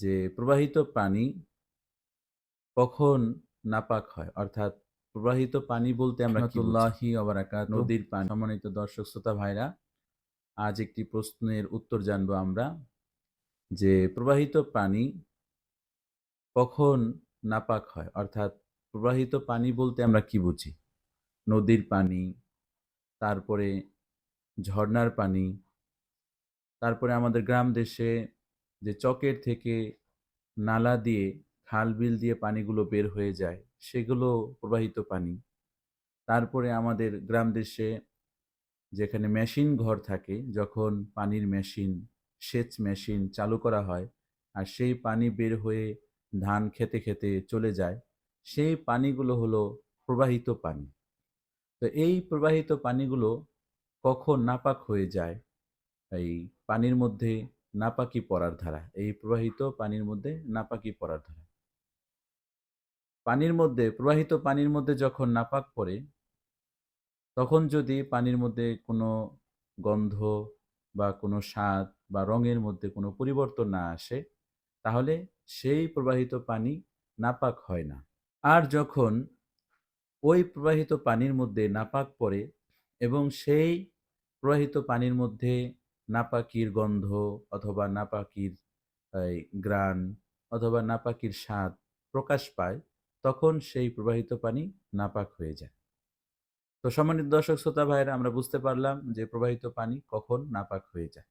যে প্রবাহিত পানি কখন নাপাক হয়। অর্থাৎ প্রবাহিত পানি বলতে আমরা অবরাকাত নদীর পানি। সম্মানিত দর্শক শ্রোতা ভাইরা আজ একটি প্রশ্নের উত্তর জানব আমরা। যে প্রবাহিত পানি কখন নাপাক হয়? অর্থাৎ প্রবাহিত পানি বলতে আমরা কি বুঝি? নদীর পানি তারপরে ঝর্ণার পানি তারপরে আমাদের গ্রাম দেশে যে চকের থেকে নালা দিয়ে খাল বিল দিয়ে পানিগুলো বের হয়ে যায়, সেগুলো প্রবাহিত পানি। তারপরে আমাদের গ্রাম দেশে যেখানে মেশিন ঘর থাকে, যখন পানির মেশিন, সেচ মেশিন চালু করা হয় আর সেই পানি বের হয়ে ধান খেতে খেতে চলে যায়, সেই পানিগুলো হলো প্রবাহিত পানি। তো এই প্রবাহিত পানিগুলো কখন নাপাক হয়ে যায়, এই পানির মধ্যে নাপাকি পড়ার ধারা, এই প্রবাহিত পানির মধ্যে নাপাকি পড়ার ধারা। পানির মধ্যে, প্রবাহিত পানির মধ্যে যখন নাপাক পড়ে, তখন যদি পানির মধ্যে কোনো গন্ধ বা কোনো স্বাদ বা রঙের মধ্যে কোনো পরিবর্তন না আসে, তাহলে সেই প্রবাহিত পানি নাপাক হয় না। আর যখন ওই প্রবাহিত পানির মধ্যে নাপাক পড়ে এবং সেই প্রবাহিত পানির মধ্যে নাপাকির গন্ধ অথবা নাপাকির গ্রান অথবা নাপাকির স্বাদ প্রকাশ পায়, তখন সেই প্রবাহিত পানি নাপাক হয়ে যায়। তো সম্মানিত দর্শক, শ্রোতা ভাইরা আমরা বুঝতে পারলাম যে প্রবাহিত পানি কখন নাপাক হয়ে যায়।